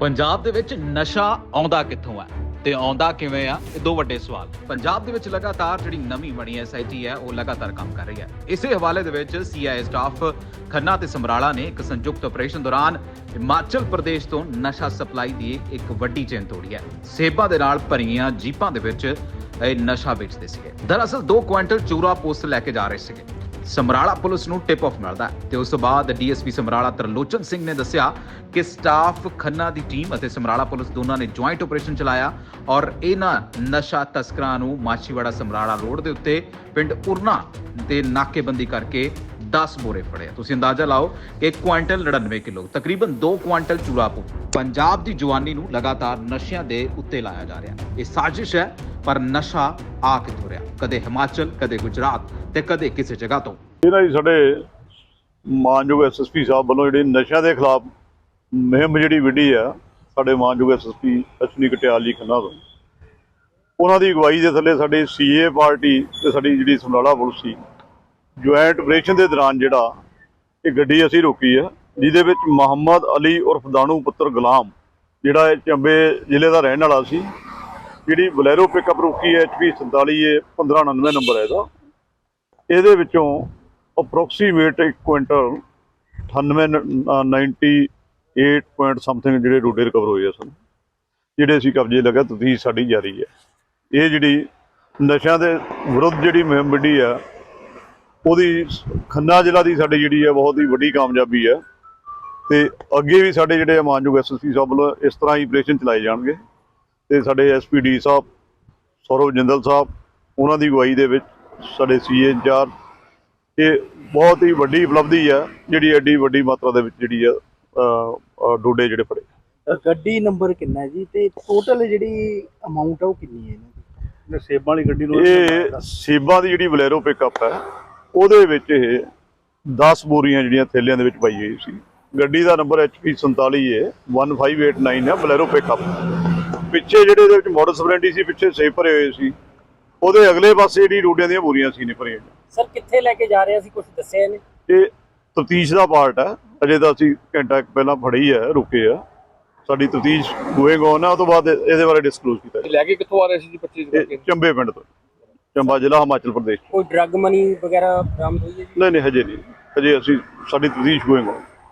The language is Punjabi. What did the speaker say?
ਪੰਜਾਬ ਦੇ ਵਿੱਚ ਨਸ਼ਾ ਆਉਂਦਾ ਕਿੱਥੋਂ ਹੈ ਤੇ ਆਉਂਦਾ ਕਿਵੇਂ ਆ? ਇਹ ਦੋ ਵੱਡੇ ਸਵਾਲ। ਪੰਜਾਬ ਦੇ ਵਿੱਚ ਲਗਾਤਾਰ ਜਿਹੜੀ ਨਵੀਂ ਬਣੀ ਐਸਆਈਟੀ ਹੈ, ਉਹ ਲਗਾਤਾਰ ਕੰਮ ਕਰ ਰਹੀ ਹੈ। ਇਸੇ ਹਵਾਲੇ ਦੇ ਵਿੱਚ ਸੀਆਈਏ ਸਟਾਫ ਖੰਨਾ ਤੇ ਸਮਰਾਲਾ ਨੇ ਇੱਕ ਸੰਯੁਕਤ ਆਪਰੇਸ਼ਨ ਦੌਰਾਨ ਹਿਮਾਚਲ ਪ੍ਰਦੇਸ਼ ਤੋਂ ਨਸ਼ਾ ਸਪਲਾਈ ਦੀ ਇੱਕ ਵੱਡੀ ਚੇਨ ਤੋੜੀ ਹੈ। ਸੇਬਾਂ ਦੇ ਨਾਲ ਭਰੀਆਂ ਜੀਪਾਂ ਦੇ ਵਿੱਚ ਇਹ ਨਸ਼ਾ ਵੇਚਦੇ ਸੀਗੇ। ਦਰਅਸਲ 2 ਕੁਇੰਟਲ ਚੂਰਾ ਪੋਸਟ ਲੈ ਕੇ ਜਾ ਰਹੇ ਸੀਗੇ। ਸਮਰਾਲਾ ਪੁਲਿਸ ਨੂੰ ਟਿਪ ਆਫ ਮਿਲਦਾ ਹੈ। ਤੇ ਉਸ ਤੋਂ ਬਾਅਦ ਡੀਐਸਪੀ ਸਮਰਾਲਾ ਤਰਲੋਚਨ ਸਿੰਘ ਨੇ ਦੱਸਿਆ ਕਿ ਸਟਾਫ ਖੰਨਾ ਦੀ ਟੀਮ ਅਤੇ ਸਮਰਾਲਾ ਪੁਲਿਸ ਦੋਨਾਂ ਨੇ ਜੁਆਇੰਟ ਆਪਰੇਸ਼ਨ ਚਲਾਇਆ ਔਰ ਇਹਨਾਂ ਨਸ਼ਾ ਤਸਕਰਾਂ ਨੂੰ ਮਾਛੀਵਾੜਾ ਸਮਰਾਲਾ ਰੋਡ ਦੇ ਉੱਤੇ ਪਿੰਡ ਉਰਨਾ ਤੇ ਨਾਕੇਬੰਦੀ ਕਰਕੇ 10 ਬੋਰੇ ਫੜੇ ਤੁਸੀਂ ਅੰਦਾਜ਼ਾ ਲਾਓ ਕਿ 1 ਕੁਆਂਟਲ 99 ਕਿਲੋ, ਤਕਰੀਬਨ 2 ਕੁਆਂਟਲ ਚੂਰਾਪੂ ਪੰਜਾਬ ਦੀ ਜਵਾਨੀ ਨੂੰ ਲਗਾਤਾਰ ਨਸ਼ਿਆਂ ਦੇ ਉੱਤੇ ਲਾਇਆ ਜਾ ਰਿਹਾ। ਇਹ ਸਾਜ਼ਿਸ਼ ਹੈ, ਪਰ ਨਸ਼ਾ ਆ ਕਿੱਥੋਂ ਕਦੇ ਹਿਮਾਚਲ, ਕਦੇ ਗੁਜਰਾਤ ਤੇ ਕਦੇ ਕਿਸੇ ਜਗ੍ਹਾ ਤੋਂ। ਇਹਨਾਂ ਦੀ ਸਾਡੇ ਮਾਨਯੋਗ ਐਸਐਸਪੀ ਸਾਹਿਬ ਵੱਲੋਂ ਜਿਹੜੀ ਨਸ਼ਿਆਂ ਦੇ ਖਿਲਾਫ ਮੁਹਿੰਮ ਜਿਹੜੀ ਵਿੱਢੀ ਆ, ਸਾਡੇ ਮਾਨਯੋਗ ਐਸਐਸਪੀ ਅਸ਼ਨੀ ਕਟਿਆਲ ਜੀ ਖੰਨਾ ਤੋਂ। ਉਹਨਾਂ ਦੀ ਅਗਵਾਈ ਦੇ ਥੱਲੇ ਸਾਡੇ ਸੀਏ ਪਾਰਟੀ ਤੇ ਸਾਡੀ ਜਿਹੜੀ ਸਮਰਾਲਾ ਪੁਲਿਸ ਸੀ, ਜੁਆਇੰਟ ਆਪਰੇਸ਼ਨ ਦੇ ਦੌਰਾਨ ਜਿਹੜਾ ਇਹ ਗੱਡੀ ਅਸੀਂ ਰੋਕੀ ਆ, ਜਿਹਦੇ ਵਿੱਚ ਮੁਹੰਮਦ ਅਲੀ ਉਰਫ ਦਾਨੂ ਪੁੱਤਰ ਗੁਲਾਮ, ਜਿਹੜਾ ਚੰਬੇ ਜ਼ਿਲ੍ਹੇ ਦਾ ਰਹਿਣ ਵਾਲਾ ਸੀ ਜਿਹੜੀ ਬਲੈਰੋ ਪਿਕਅਪ ਰੋਕੀ ਹੈ ਐਚਪੀ 47 ਇਹ 1599 ਨੰਬਰ ਹੈ ਇਹਦਾ। ਇਹਦੇ ਵਿੱਚੋਂ ਅਪਰੋਕਸੀਮੇਟ 1 ਕੁਇੰਟਲ 98 ਪੁਆਇੰਟ ਸਮਥਿੰਗ ਜਿਹੜੇ ਰੋਡੇ ਰਿਕਵਰ ਹੋਏ ਆ ਸਨ, ਜਿਹੜੇ ਅਸੀਂ ਕਬਜ਼ੇ ਲਗਾ ਤਫਤੀਸ਼ ਸਾਡੀ ਜਾਰੀ ਹੈ। ਇਹ ਜਿਹੜੀ ਨਸ਼ਿਆਂ ਦੇ ਵਿਰੁੱਧ ਜਿਹੜੀ ਮੁਹਿੰਮ ਵਿੱਢੀ ਆ, ਉਹਦੀ ਖੰਨਾ ਜ਼ਿਲ੍ਹਾ ਦੀ ਸਾਡੀ ਜਿਹੜੀ ਹੈ ਬਹੁਤ ਹੀ ਵੱਡੀ ਕਾਮਯਾਬੀ ਹੈ ਤੇ ਅੱਗੇ ਵੀ ਸਾਡੇ ਜਿਹੜੇ ਮਾਨਯੋਗ ਐਸਐਸਪੀ ਸਾਹਿਬ ਵੱਲੋਂ ਇਸ ਤਰ੍ਹਾਂ ਹੀ ਆਪਰੇਸ਼ਨ ਚਲਾਏ ਜਾਣਗੇ। ਤੇ ਸਾਡੇ ਐਸਪੀਡੀ ਸਾਹਿਬ ਸੌਰਵ ਜਿੰਦਲ ਸਾਹਿਬ ਉਹਨਾਂ ਦੀ ਅਗਵਾਈ ਦੇ ਵਿੱਚ ਸਾਡੇ ਸੀਏ ਇੰਚਾਰਜ। ਇਹ ਬਹੁਤ ਹੀ ਵੱਡੀ ਉਪਲਬਧੀ ਹੈ ਜਿਹੜੀ ਐਡੀ ਵੱਡੀ ਮਾਤਰਾ ਦੇ ਵਿੱਚ ਜਿਹੜੀ ਆ ਡੋਡੇ ਜਿਹੜੇ ਫੜੇ। ਗੱਡੀ ਨੰਬਰ ਕਿੰਨਾ ਜੀ? ਤੇ ਟੋਟਲ ਜਿਹੜੀ ਅਮਾਉਂਟ ਹੈ ਉਹ ਕਿੰਨੀ ਹੈ ਇਹਨਾਂ ਦੀ? ਸੇਬਾਂ ਵਾਲੀ ਗੱਡੀ ਨੂੰ ਇਹ ਸੇਬਾਂ ਦੀ ਜਿਹੜੀ ਬਲੈਰੋ ਪਿਕਅਪ ਹੈ ਉਹਦੇ ਵਿੱਚ ਇਹ 10 ਬੋਰੀਆਂ ਜਿਹੜੀਆਂ ਥੈਲਿਆਂ ਦੇ ਵਿੱਚ ਪਾਈ ਹੋਈ ਸੀ। ਗੱਡੀ ਦਾ ਨੰਬਰ HP 47 ਹੈ 1589 ਹੈ ਬਲੈਰੋ ਪਿਕਅਪ ਪਿੱਛੇ ਜਿਹੜੇ ਇਹਦੇ ਵਿੱਚ ਮਾਡਲ ਸਪਲੈਂਡੀ ਸੀ ਪਿੱਛੇ ਸੇਬ ਭਰੇ ਹੋਏ ਸੀ। ਉਹਦੇ ਅਗਲੇ ਪਾਸੇ ਜਿਹੜੀ ਰੋਡਿਆਂ ਦੀਆਂ ਬੋਰੀਆਂ ਸੀ ਨੇ ਭਰੀਆਂ। ਸਰ ਕਿੱਥੇ ਲੈ ਕੇ ਜਾ ਰਹੇ ਸੀ ਕੁਝ ਦੱਸਿਆ ਇਹਨੇ? ਇਹ ਤਫਤੀਸ਼ ਦਾ ਪਾਰਟ ਹੈ ਅਜੇ ਤਾਂ ਅਸੀਂ ਘੰਟਾ ਕੁ ਪਹਿਲਾਂ ਫੜੀ ਹੈ ਰੁਕੇ ਆ। ਸਾਡੀ ਤਫਤੀਸ਼ ਗੋਇੰਗ ਔਨ ਹੈ ਉਹ ਤੋਂ ਬਾਅਦ ਇਹਦੇ ਬਾਰੇ ਡਿਸਕਲੋਜ਼ ਕੀਤਾ ਲੈ ਕੇ ਕਿੱਥੋਂ ਆ ਰਹੇ ਸੀ ਜੀ 25 ਜਾਏਗਾ। ਇਹ ਚੰਬੇ ਪਿੰਡ ਤੋਂ। ਚੰਬਾ ਜ਼ਿਲ੍ਹਾ ਹਿਮਾਚਲ ਪ੍ਰਦੇਸ਼। ਕੋਈ ਡਰੱਗ ਮਨੀ ਵਗੈਰਾ ਬਰਾਮਦ ਹੋਈ ਹੈ ਜੀ? ਨਹੀਂ ਨਹੀਂ ਹਜੇ ਨਹੀਂ। ਹਜੇ ਅਸੀਂ ਸਾਡੀ ਤਫਤੀਸ਼ ਗੋਇੰਗ ਔਨ